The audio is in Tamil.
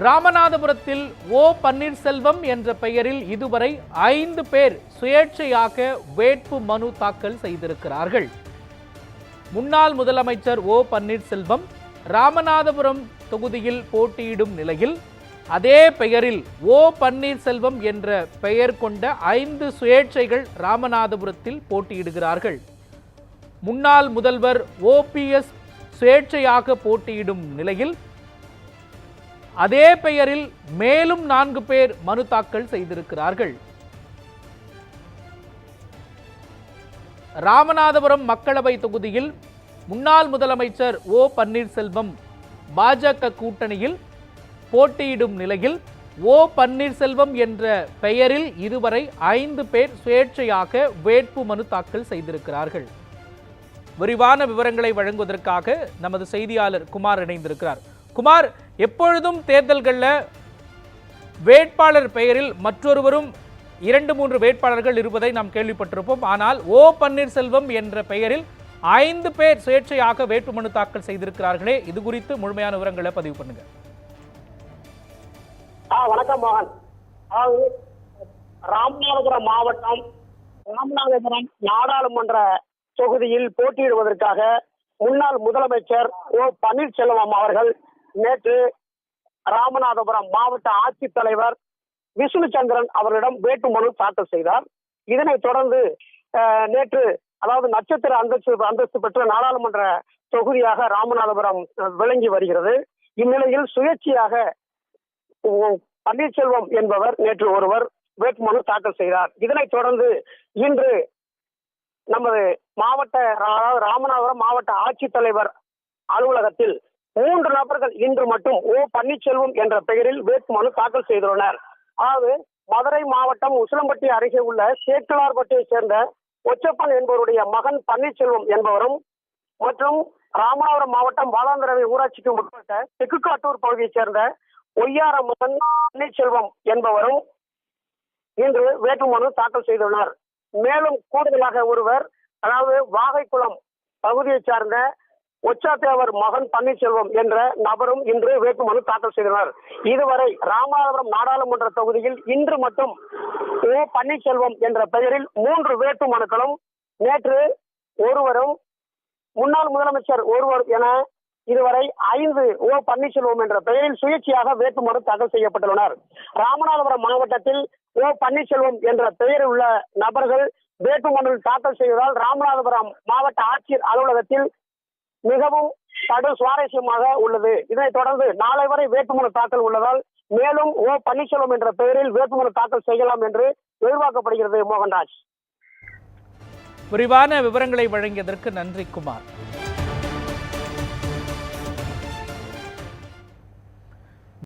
ராமநாதபுரத்தில் ஓ பன்னீர்செல்வம் என்ற பெயரில் இதுவரை ஐந்து பேர் சுயேட்சையாக வேட்பு மனு தாக்கல் செய்திருக்கிறார்கள். முன்னாள் முதலமைச்சர் ஓ பன்னீர்செல்வம் ராமநாதபுரம் தொகுதியில் போட்டியிடும் நிலையில் அதே பெயரில் ஓ பன்னீர்செல்வம் என்ற பெயர் கொண்ட ஐந்து சுயேட்சைகள் ராமநாதபுரத்தில் போட்டியிடுகிறார்கள். முன்னாள் முதல்வர் ஓபிஎஸ் சுயேட்சையாக போட்டியிடும் நிலையில் அதே பெயரில் மேலும் நான்கு பேர் மனு தாக்கல் செய்திருக்கிறார்கள். ராமநாதபுரம் மக்களவை தொகுதியில் முன்னாள் முதலமைச்சர் ஓ பன்னீர்செல்வம் பாஜக கூட்டணியில் போட்டியிடும் நிலையில் ஓ பன்னீர்செல்வம் என்ற பெயரில் இதுவரை ஐந்து பேர் சுயேட்சையாக வேட்பு மனு தாக்கல் செய்திருக்கிறார்கள். விரிவான விவரங்களை வழங்குவதற்காக நமது செய்தியாளர் குமார் இணைந்திருக்கிறார். குமார் எப்பொழுதும் தேர்தல்களில் வேட்பாளர் பெயரில் மற்றொருவரும் இரண்டு மூன்று வேட்பாளர்கள் இருப்பதை நாம் கேள்விப்பட்டிருப்போம். ஆனால் ஓ பன்னீர்செல்வம் என்ற பெயரில் ஐந்து பேர் சுயேட்சையாக வேட்புமனு தாக்கல் செய்திருக்கிறார்களே. இது குறித்து முழுமையான விவரங்களை பதிவு பண்ணுங்க. வணக்கம் மோகன். அதாவது ராமநாதபுரம் மாவட்டம் ராமநாதபுரம் நாடாளுமன்ற தொகுதியில் போட்டியிடுவதற்காக முன்னாள் முதலமைச்சர் ஓ பன்னீர்செல்வம் அவர்கள் நேற்று ராமநாதபுரம் மாவட்ட ஆட்சித்தலைவர் விஷ்ணு சந்திரன் அவர்களிடம் வேட்புமனு தாக்கல் செய்தார். இதனைத் தொடர்ந்து நேற்று அதாவது நட்சத்திர அந்தஸ்து அந்தஸ்து பெற்ற நாடாளுமன்ற தொகுதியாக ராமநாதபுரம் விளங்கி வருகிறது. இந்நிலையில் சுயேட்சையாக பன்னீர்செல்வம் என்பவர் நேற்று ஒருவர் வேட்புமனு தாக்கல் செய்தார். இதனைத் தொடர்ந்து இன்று நமது மாவட்ட அதாவது ராமநாதபுரம் மாவட்ட ஆட்சித்தலைவர் அலுவலகத்தில் மூன்று நபர்கள் இன்று மட்டும் ஓ பன்னீர்செல்வம் என்ற பெயரில் வேட்புமனு தாக்கல் செய்துள்ளனர். அதாவது மதுரை மாவட்டம் உசிலம்பட்டி அருகே உள்ள சேக்கலார்பட்டியை சேர்ந்த ஒச்சப்பன் என்பவருடைய மகன் பன்னீர்செல்வம் என்பவரும் மற்றும் ராமநாதபுரம் மாவட்டம் வாலாந்தரவை ஊராட்சிக்கு உட்பட்ட தெக்குக்காட்டூர் பகுதியைச் சேர்ந்த ஒய்யாரம்மன் பன்னீர்செல்வம் என்பவரும் இன்று வேட்புமனு தாக்கல் செய்துள்ளனர். மேலும் கூடுதலாக ஒருவர் அதாவது வாகைக்குளம் பகுதியைச் சார்ந்த ஒச்சாத்தேவர் மகன் பன்னீர்செல்வம் என்ற நபரும் இன்று வேட்புமனு தாக்கல் செய்தனர். இதுவரை ராமநாதபுரம் நாடாளுமன்ற தொகுதியில் இன்று மட்டும் ஓ பன்னீர்செல்வம் என்ற பெயரில் மூன்று வேட்புமனுக்களும் நேற்று ஒருவரும் முன்னாள் முதலமைச்சர் ஒருவர் என இதுவரை ஐந்து ஓ பன்னீர்செல்வம் என்ற பெயரில் சுயேட்சையாக வேட்புமனு தாக்கல் செய்யப்பட்டுள்ளனர். ராமநாதபுரம் மாவட்டத்தில் ஓ பன்னீர்செல்வம் என்ற பெயரில் உள்ள நபர்கள் வேட்புமனு தாக்கல் செய்வதால் ராமநாதபுரம் மாவட்ட ஆட்சியர் அலுவலகத்தில் மிகவும் கடு சுவாரஸ்யமாக உள்ளது. இதனைத் தொடர்ந்து நாளை வரை வேட்புமனு தாக்கல் உள்ளதால் மேலும் ஓ பன்னீர்செல்வம் என்ற பெயரில் வேட்புமனு தாக்கல் செய்யலாம் என்று எதிர்பார்க்கப்படுகிறது மோகன்ராஜ். விரிவான விவரங்களை வழங்கியதற்கு நன்றி குமார்.